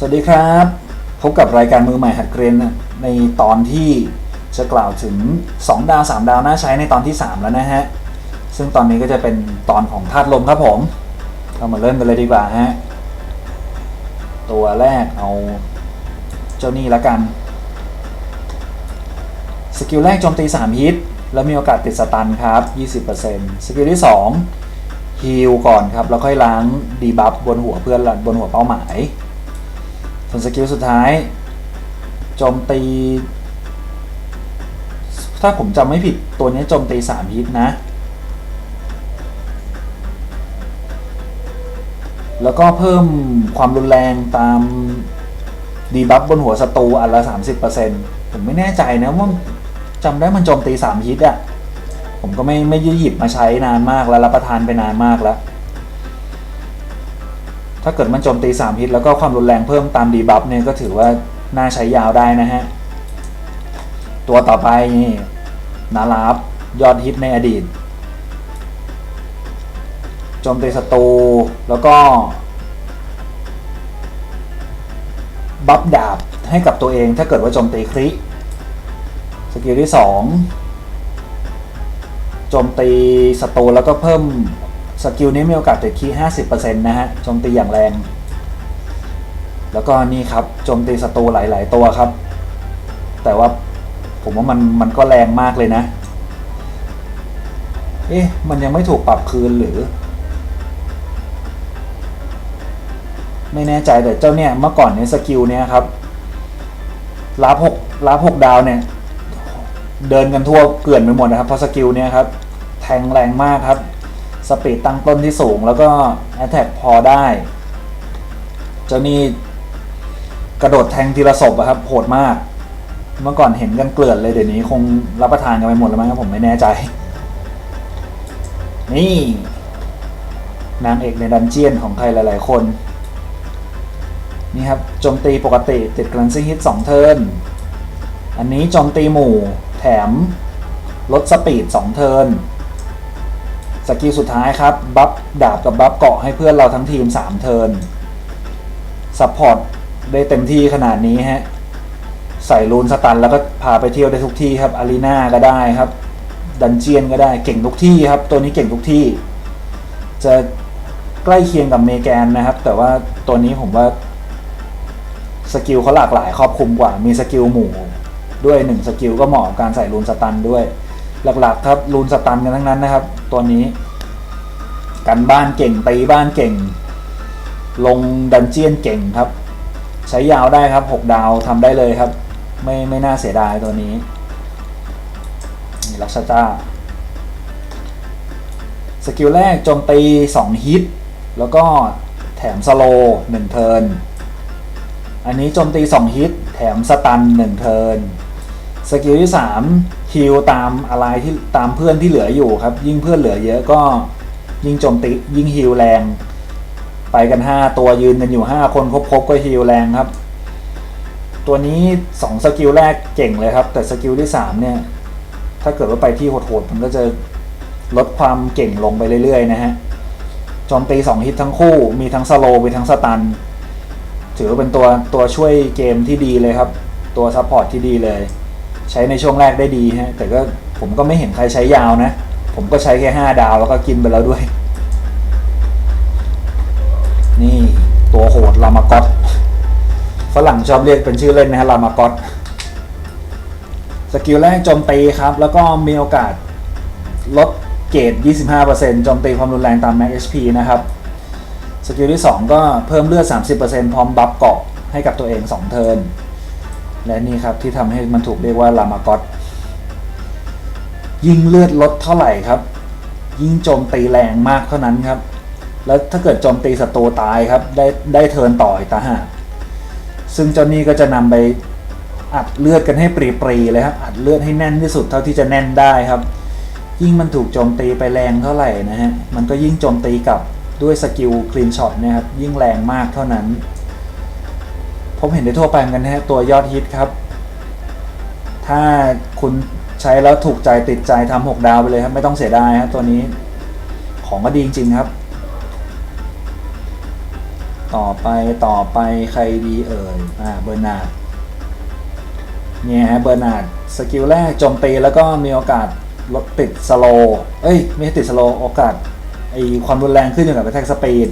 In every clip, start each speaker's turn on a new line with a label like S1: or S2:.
S1: สวัสดีครับ พบกับรายการมือใหม่หัดเกรียนในตอนที่จะกล่าวถึง 2 ดาว 3 ดาวน่าใช้ในตอนที่ 3 แล้วนะฮะ ซึ่งตอนนี้ก็จะเป็นตอนของธาตุลมครับผม เรามาเริ่มกันเลยดีกว่าฮะ ตัวแรกเอาเจ้านี่ละกัน สกิลแรกโจมตี 3 ฮิต แล้วมีโอกาสติดสตันครับ 20%สกิลที่ 2ฮีลก่อนครับ แล้วค่อยล้างดีบัฟบนหัวเพื่อนบนหัวเป้าหมาย ส่วนสกิลสุดท้ายโจมตี ถ้าผมจำไม่ผิดตัวนี้โจมตี3ฮิตนะ แล้วก็เพิ่มความรุนแรงตามดีบัฟบนหัวศัตรูอันละ 30%ผมไม่แน่ใจนะว่าจำได้มันโจมตี3ฮิตอะผมก็ไม่ไม่ได้หยิบมาใช้นานมากแล้วรับประทานไปนานมากแล้ว ถ้าเกิดมันโจมตี 3 ฮิตแล้วก็ความรุนแรงเพิ่มตามดีบัฟเนี่ยก็ถือว่าน่าใช้ยาวได้นะฮะ ตัวต่อไปนี่นาลาบยอดฮิตในอดีต โจมตีศัตรูแล้วก็ บัฟดาบให้กับตัวเองถ้าเกิดว่าโจมตีคริสกิลที่ 2 โจมตีศัตรูแล้วก็เพิ่ม สกิลนี้มีโอกาสติดคีย์50%นะฮะโจมตีอย่างแรง แล้วก็นี่ครับโจมตีศัตรูหลาย ๆ ตัวครับ แต่ว่าผมว่ามันมันก็แรงมากเลยนะ เอ๊ะ มันยังไม่ถูกปรับคืนหรือ ไม่แน่ใจแต่เจ้าเนี่ยเมื่อก่อนเนี่ยสกิลเนี่ยครับรับหกรับหกดาวเนี่ยเดินกันทั่วเกลื่อนไปหมดนะครับเพราะสกิลเนี่ยครับ แทงแรงมากครับ สปีดตั้งต้นที่สูงแล้วก็แอตแทกพอได้ เจ้านี่กระโดดแทงทีละศพอะครับโหดมาก เมื่อก่อนเห็นกันเกลื่อนเลยเดี๋ยวนี้คงรับประทานกันไปหมดแล้วมั้งครับผมไม่แน่ใจ นี่นางเอกในดันเจียนของใครหลาย ๆ คน นี่ครับโจมตีปกติติดกลันซิงฮิต2เทิร์นอันนี้โจมตีหมู่แถมลดสปีด2เทิร์น สกิลสุดท้ายครับ บัฟดาบกับบัฟเกาะให้เพื่อนเราทั้งทีม 3 เทิร์นซัพพอร์ตได้เต็มที่ขนาดนี้ฮะ ใส่รูนสตันแล้วก็พาไปเที่ยวได้ทุกที่ครับ อารีนาก็ได้ครับ ดันเจียนก็ได้เก่งทุกที่ครับ ตัวนี้เก่งทุกที่ จะใกล้เคียงกับเมแกนนะครับ แต่ว่าตัวนี้ผมว่าสกิลเขาหลากหลายครอบคลุมกว่า มีสกิลหมู่ด้วยหนึ่งสกิลก็เหมาะกับการใส่รูนสตันด้วย หลักๆครับรูนสตันกันทั้งนั้นนะครับ ตัวนี้ กันบ้านเก่งตีบ้านเก่ง ลงดันเจียนเก่งครับ ใช้ยาวได้ครับ 6 ดาวทำได้เลยครับ ไม่ไม่น่าเสียดายตัวนี้นี่ลักชจ้าสกิลแรกโจมตี 2 ฮิต แล้วก็แถมสโลหนึ่งเทิร์นอันนี้โจมตี 2 ฮิต แถมสตัน 1 เทิร์น สกิลที่3ฮิลตามอะไรที่ตามเพื่อนที่เหลืออยู่ครับ ยิ่งเพื่อนเหลือเยอะก็ยิ่งโจมตียิ่งฮิลแรง ไปกัน 5 ตัวยืนกันอยู่ 5 คนครบๆก็ฮิลแรงครับ ตัวนี้2สกิลแรกเก่งเลยครับ แต่สกิลที่3เนี่ยถ้าเกิดว่าไปที่โหดๆมันก็จะลดความเก่งลงไปเรื่อยๆนะฮะโจมตี2ฮิตทั้งคู่ มีทั้งสโลมีทั้งสตัน ถือเป็นตัวตัวช่วยเกมที่ดีเลยครับ ตัวซัพพอร์ตที่ดีเลย ใช้ในช่วงแรกได้ดีฮะแต่ก็ผมก็ไม่เห็นใครใช้ยาวนะ ผมก็ใช้แค่5ดาวแล้วก็กินไปแล้วด้วย นี่ตัวโหดลามากอตฝรั่งชอบเรียกเป็นชื่อเล่นนะฮะลามากอตสกิลแรกโจมตีครับ แล้วก็มีโอกาสลดเกรด25%โจมตีความรุนแรงตาม Max HP นะครับสกิลที่ 2 ก็เพิ่มเลือด 30%พร้อมบัฟเกาะให้กับตัวเอง 2 เทิร์น และนี่ครับที่ทำให้มันถูกเรียกว่าลามากอตยิงเลือดลดเท่าไหร่ครับ ยิ่งโจมตีแรงมากเท่านั้นครับ แล้วถ้าเกิดโจมตีศัตรูตายครับ ได้ได้เทิร์นต่ออีกตาหากซึ่งเจ้านี่ก็จะนำไปอัดเลือดกันให้ปรีๆเลยครับ อัดเลือดให้แน่นที่สุดเท่าที่จะแน่นได้ครับ ยิ่งมันถูกโจมตีไปแรงเท่าไหร่นะฮะ มันก็ยิ่งโจมตีกลับด้วยสกิลคลีนช็อตนี่ยครับ ยิ่งแรงมากเท่านั้น ผมเห็นได้ทั่วไปเหมือนกันนะฮะตัวยอดฮิตครับ ถ้าคุณใช้แล้วถูกใจติดใจทำหกดาวไปเลยครับ ไม่ต้องเสียดายครับตัวนี้ ของก็ดีจริง ๆ ครับ ต่อไปต่อไปใครดีเอ่ยอ่าเบอร์นาร์ดเนี่ยฮะเบอร์นาร์ดสกิลแรกโจมตีแล้วก็มีโอกาสลดติดสโลเอ้ยไม่ติดสโลโอกาสไอความรุนแรงขึ้นอยู่กับกระแทกสปีด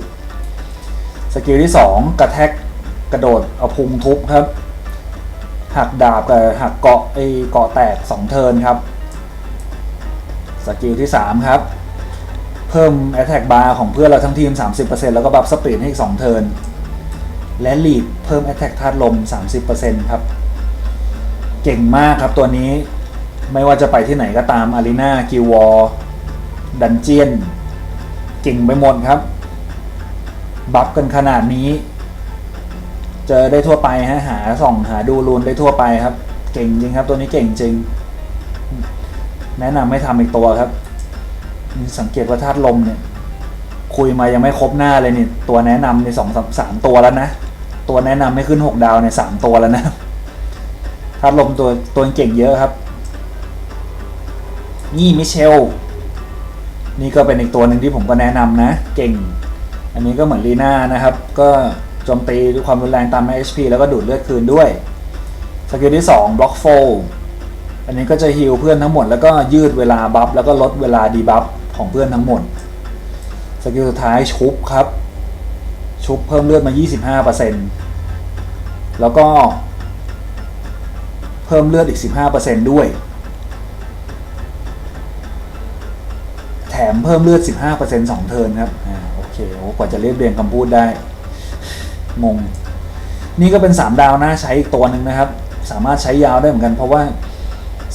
S1: สกิลที่ 2 กระแทก กระโดดเอาพุงทุบครับ หักดาบกับหักเกาะไอเกาะแตก 2 เทิร์นครับ สกิลที่ 3 ครับ เพิ่ม Attack Bar ของเพื่อนเราทั้งทีม 30%แล้วก็บัฟสปีดให้อีก 2 เทิร์นและ Lead เพิ่ม Attack ธาตุลม 30%ครับ เก่งมากครับตัวนี้ไม่ว่าจะไปที่ไหนก็ตามอารีนากิวอร์ดันเจียน เก่งไปหมดครับ บัฟกันขนาดนี้ เจอได้ทั่วไปฮะหาส่องหาดูรูนได้ทั่วไปครับ เก่งจริงครับตัวนี้เก่งจริง แนะนำให้ทำอีกตัวครับ สังเกตว่าธาตุลมเนี่ย คุยมายังไม่ครบหน้าเลยนี่ตัวแนะนำในสองสามตัวแล้วนะตัวแนะนำไม่ขึ้นหกดาวในสามตัวแล้วนะธาตุลมตัวตัวเก่งเยอะครับ นี่มิเชลนี่ก็เป็นอีกตัวหนึ่งที่ผมก็แนะนำนะ เก่ง อันนี้ก็เหมือนลีน่านะครับ ก็ โจมตีด้วยความรุนแรงตาม HP แล้วก็ดูดเลือดคืนด้วยสกิลที่2บล็อกโฟอันนี้ก็จะฮิลเพื่อนทั้งหมด แล้วก็ยืดเวลาบัฟแล้วก็ลดเวลาดีบัฟของเพื่อนทั้งหมดสกิลสุดท้ายชุบครับ ชุบเพิ่มเลือดมา 25%แล้วก็เพิ่มเลือดอีก 15%ด้วย แถมเพิ่มเลือด 15% 2 เทิร์นครับ อ่า โอเค โอ้ กว่าจะเรียบเรียงคำพูดได้ งง นี่ก็เป็น 3 ดาวนะใช้อีกตัวหนึ่งนะครับ สามารถใช้ยาวได้เหมือนกัน เพราะว่า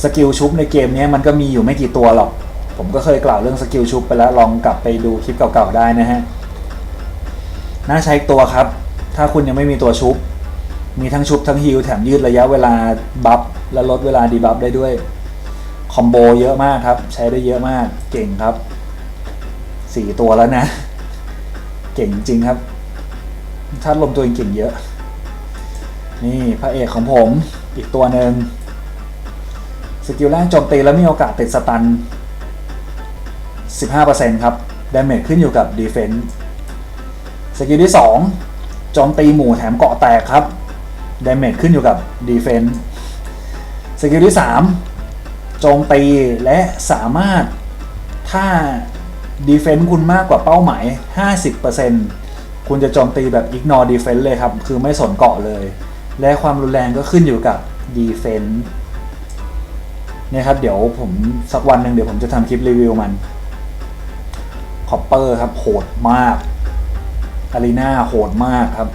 S1: สกิลชุบในเกมนี้มันก็มีอยู่ไม่กี่ตัวหรอก ผมก็เคยกล่าวเรื่องสกิลชุบไปแล้วลองกลับไปดูคลิปเก่าๆได้นะฮะน่าใช้อีกตัวครับ ถ้าคุณยังไม่มีตัวชุบ มีทั้งชุบทั้งฮิลแถมยืดระยะเวลาบัฟและลดเวลาดีบัฟได้ด้วยคอมโบเยอะมากครับ ใช้ได้เยอะมากเก่งครับสี่ตัวแล้วนะ เก่งจริงครับ ถ้าลมตัวเองเก่งเยอะ นี่พระเอกของผมอีกตัวหนึ่งสกิลแรกโจมตีแล้วมีโอกาสติดสตัน 15%ครับดาเมจขึ้นอยู่กับดีเฟน s ์สกิลที่ 2 โจมตีหมู่แถมเกาะแตกครับดาเมจขึ้นอยู่กับดีเฟน s ์สกิลที่ 3 โจมตีและสามารถถ้าดีเฟน s ์คุณมากกว่าเป้าหมาย 50% คุณจะโจมตีแบบ ignore defense เลยครับ คือไม่สนเกาะเลย และความรุนแรงก็ขึ้นอยู่กับ defense เนี่ยครับ เดี๋ยวผมสักวันหนึ่งเดี๋ยวผมจะทำคลิปรีวิวมันคอปเปอร์ครับ โหดมากอารีนาโหดมากครับ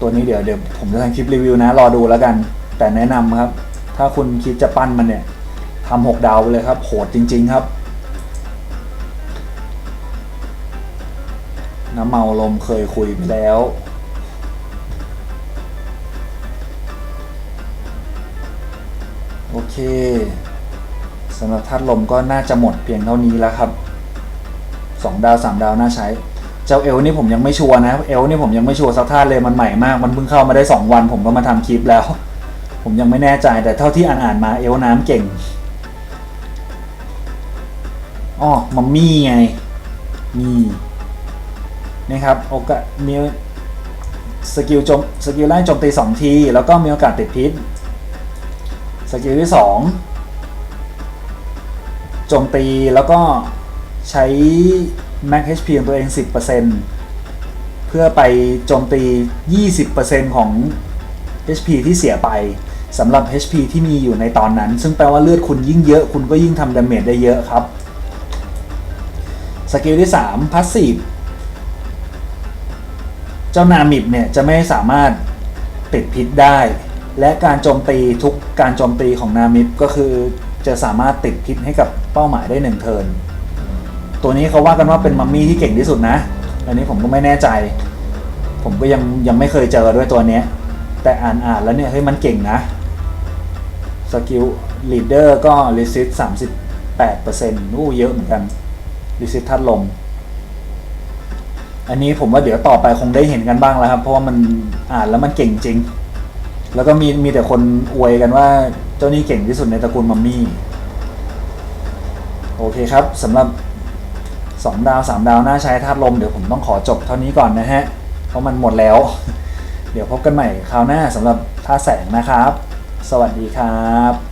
S1: ตัวนี้เดี๋ยวเดี๋ยวผมจะทำคลิปรีวิวนะ รอดูแล้วกัน แต่แนะนำครับ ถ้าคุณคิดจะปั้นมันเนี่ยทำหกดาวไปเลยครับ โหดจริง ๆ ครับ น้ำเมาลมเคยคุยไปแล้ว โอเคสำหรับธาตุลมก็น่าจะหมดเพียงเท่านี้แล้วครับสองดาวสามดาวน่าใช้ เจ้าเอลนี่ผมยังไม่ชัวร์นะ เอลนี่ผมยังไม่ชัวร์สักท่าเลยมันใหม่มาก มันเพิ่งเข้ามาได้สองวัน ผมก็มาทำคลิปแล้ว ผมยังไม่แน่ใจแต่เท่าที่อ่านๆมาเอลน้ำเก่งอ๋อมัมมี่ไงมี นะครับโอกาสมีสกิลโจมสกิลไล่โจมตีสองที แล้วก็มีโอกาสติดพิษสกิลที่สองโจมตีแล้วก็ใช้ Max HP ของตัวเอง 10%เพื่อไปโจมตี 20%ของ HP ที่เสียไปสำหรับ HP ที่มีอยู่ในตอนนั้น ซึ่งแปลว่าเลือดคุณยิ่งเยอะ คุณก็ยิ่งทำดาเมจได้เยอะครับ สกิลที่3 Passive เจ้านามิบเนี่ยจะไม่สามารถติดพิษได้ และการโจมตีทุกการโจมตีของนามิบก็คือจะสามารถติดพิษให้กับเป้าหมายได้หนึ่งเทิร์นตัวนี้เขาว่ากันว่าเป็นมัมมี่ที่เก่งที่สุดนะ อันนี้ผมก็ไม่แน่ใจ ผมก็ยังยังไม่เคยเจอด้วยตัวเนี้ย แต่อ่านอ่านแล้วเนี่ยเฮ้ยมันเก่งนะสกิลลีดเดอร์ก็รีซิสสามสิบแปดเปอร์เซ็นต์อู้เยอะเหมือนกันรีซิสทัดลม อันนี้ผมว่าเดี๋ยวต่อไปคงได้เห็นกันบ้างแล้วครับ เพราะว่ามันอ่านแล้วมันเก่งจริง แล้วก็มีมีแต่คนอวยกันว่าเจ้านี่เก่งที่สุดในตระกูลมัมมี่ โอเคครับสำหรับ 2 ดาว 3 ดาวน่าใช้ธาตุลมเดี๋ยวผมต้องขอจบเท่านี้ก่อนนะฮะ เพราะมันหมดแล้ว เดี๋ยวพบกันใหม่คราวหน้าสำหรับท่าแสงนะครับ สวัสดีครับ